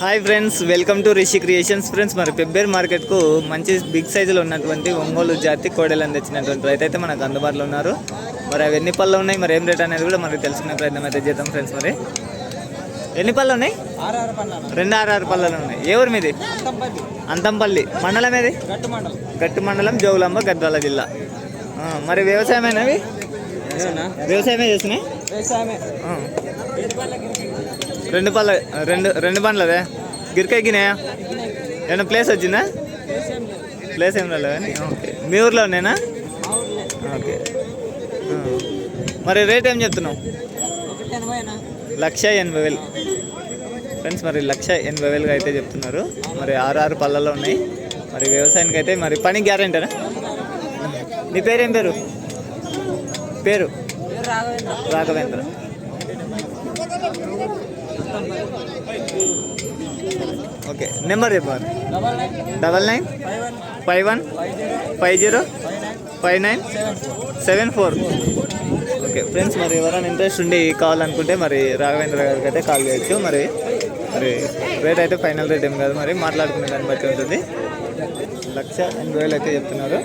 Hi friends welcome to Rishi creations friends మరి పెబ్బేర్ మార్కెట్కు మంచి బిగ్ సైజులో ఉన్నటువంటి ఒంగోలు జాతి కోడెలను తెచ్చినటువంటి రైతు అయితే మనకు అందుబాటులో ఉన్నారు. మరి అవి ఎన్ని పళ్ళు ఉన్నాయి? మరి ఏం రేట్ అనేది కూడా మనకు తెలుసుకునే ప్రయత్నం అయితే చేద్దాం ఫ్రెండ్స్ మరి. ఎన్ని పళ్ళు ఉన్నాయి? రెండు ఆరు ఆరు పళ్ళలు ఉన్నాయి. ఏ ఊరు మీది? అంతంపల్లి. మండలం ఏది? గట్టు మండలం. జోగులాంబ గద్వాల జిల్లా. మరి వ్యవసాయమేనవి వ్యవసాయమే చేసినాయి ఆ. రెండు పళ్ళ రెండు రెండు పండ్లదే గిరికెక్కినాయా ఏమైనా ప్లేస్ వచ్చిందా? ప్లేస్ ఏం రాలేదు కానీ ఓకే మీ ఊర్లో నేనా? ఓకే మరి రేట్ ఏం చెప్తున్నావు? లక్ష ఎనభై వేలు. ఫ్రెండ్స్ మరి లక్ష ఎనభై వేలుగా అయితే చెప్తున్నారు. మరి ఆరు ఆరు పళ్ళలో ఉన్నాయి. మరి వ్యవసాయానికి అయితే మరి పని గ్యారంటీనా నీ? పేరేం పేరు? పేరు? రాఘవేంద్ర రాఘవేంద్ర. ఓకే నెంబర్ చెప్పారు double nine five one five zero five nine seven four seven four. Okay friends మరి ఎవరైనా ఇంట్రెస్ట్ ఉండి కావాలనుకుంటే మరి రాఘవేంద్ర గారికి అయితే కాల్ చేయొచ్చు. మరి మరి రేట్ అయితే ఫైనల్ రేట్ ఏం కాదు. మరి మాట్లాడుకునే దాన్ని బట్టి ఉంటుంది. లక్ష ఎనభై వేలు అయితే చెప్తున్నారు.